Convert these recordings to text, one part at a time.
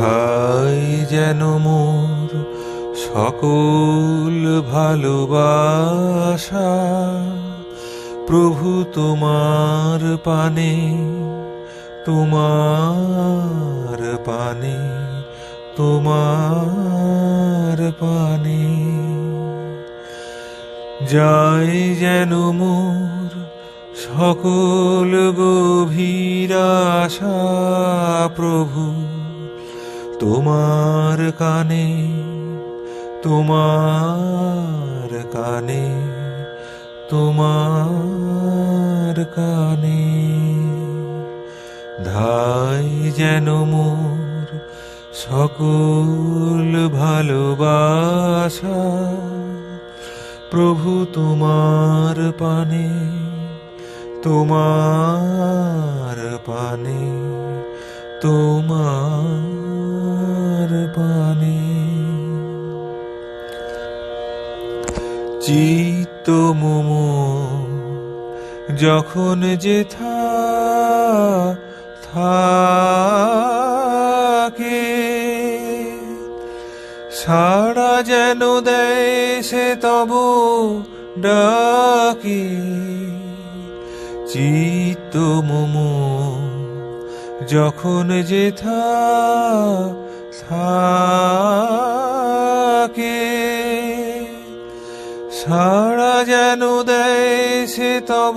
ধাই যেন মোর সকল ভালোবাসা, প্রভু তোমার পানে তোমার পানে তোমার পানে। যাই যেন মোর সকল গভীর আশা, প্রভু তোমার কানে তোমার কানে তোমার কানে। ধাই যেন মোর সকল ভালোবাসা, প্রভু তোমার পানে তোমার পানে, তোমার চিত্ত মোমো, যখন যেথা থাকে। সাড়া যেন দেয় সে তব ডাকে চিত্ত মোমো, যখন যেথা থাকে। সাড়া যেন দেয় সে তব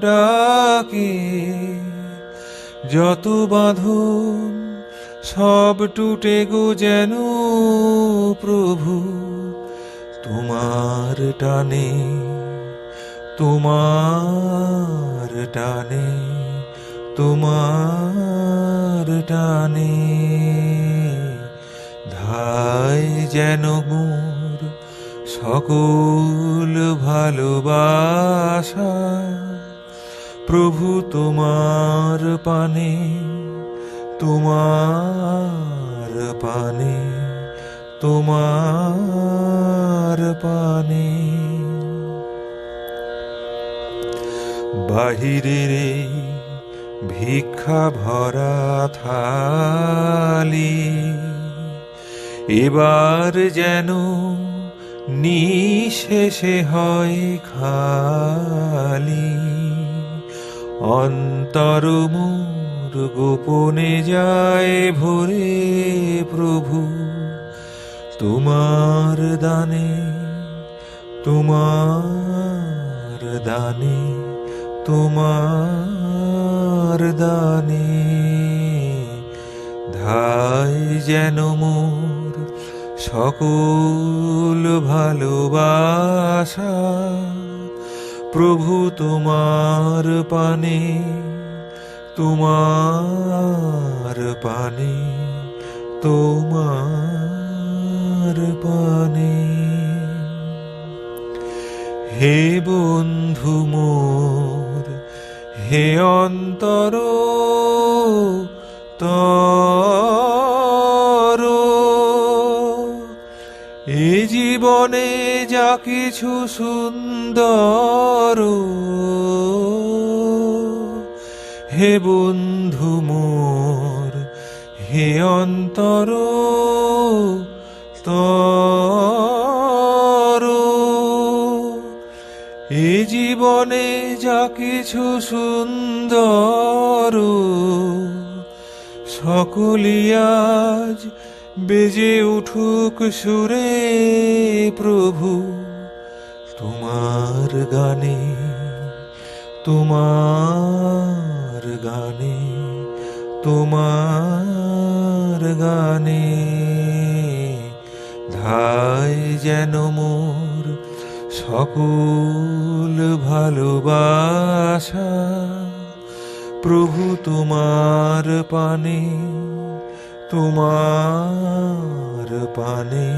ডাকে। যত বাঁধন সব টুটে গো যেন প্রভু, তোমার টানে তোমার টানে তোমার টানে। ধাই যেন মোর সকল ভালোবাসা প্রভু তোমার পানে তোমার পানে তোমার পানে। বাহিরে রে ভিক্ষা ভরা থালি, এবার যেন নিশেষে হয় খালি। অন্তর মোর গোপনে যায় ভরে প্রভু। তোমার দানে তোমার দানে তোমার দানে। ধায় যেন মোর সকল ভালোবাসা প্রভু তোমার পানে তোমার পানে তোমার পানে। হে বন্ধু মোর, হে অন্তর, তর জীবনে যা কিছু সুন্দর, হে বন্ধু মোর, হে অন্তর তর, এ জীবনে যা কিছু সুন্দর সকলি আজ বেজে উঠুক সুরে প্রভু তোমার গানে তোমার গানে তোমার গানে। ধাই যেন মোর সকল ভালোবাসা, প্রভু তোমার পানে তোমার পানে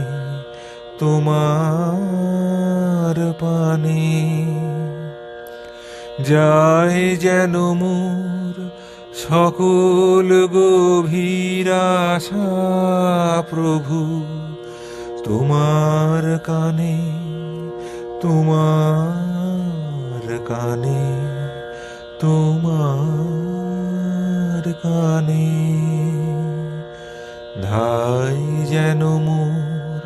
তোমার পানে। যায় যেন মোর সকল গভীর প্রভু, তোমার কানে তোমার কানে তোমার কানে। ধাই যেন মোর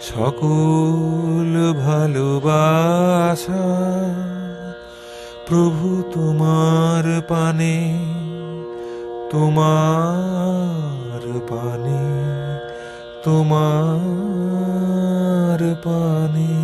সকল ভালোবাসা। প্রভু তোমার পানে তোমার পানে তোমার পানে।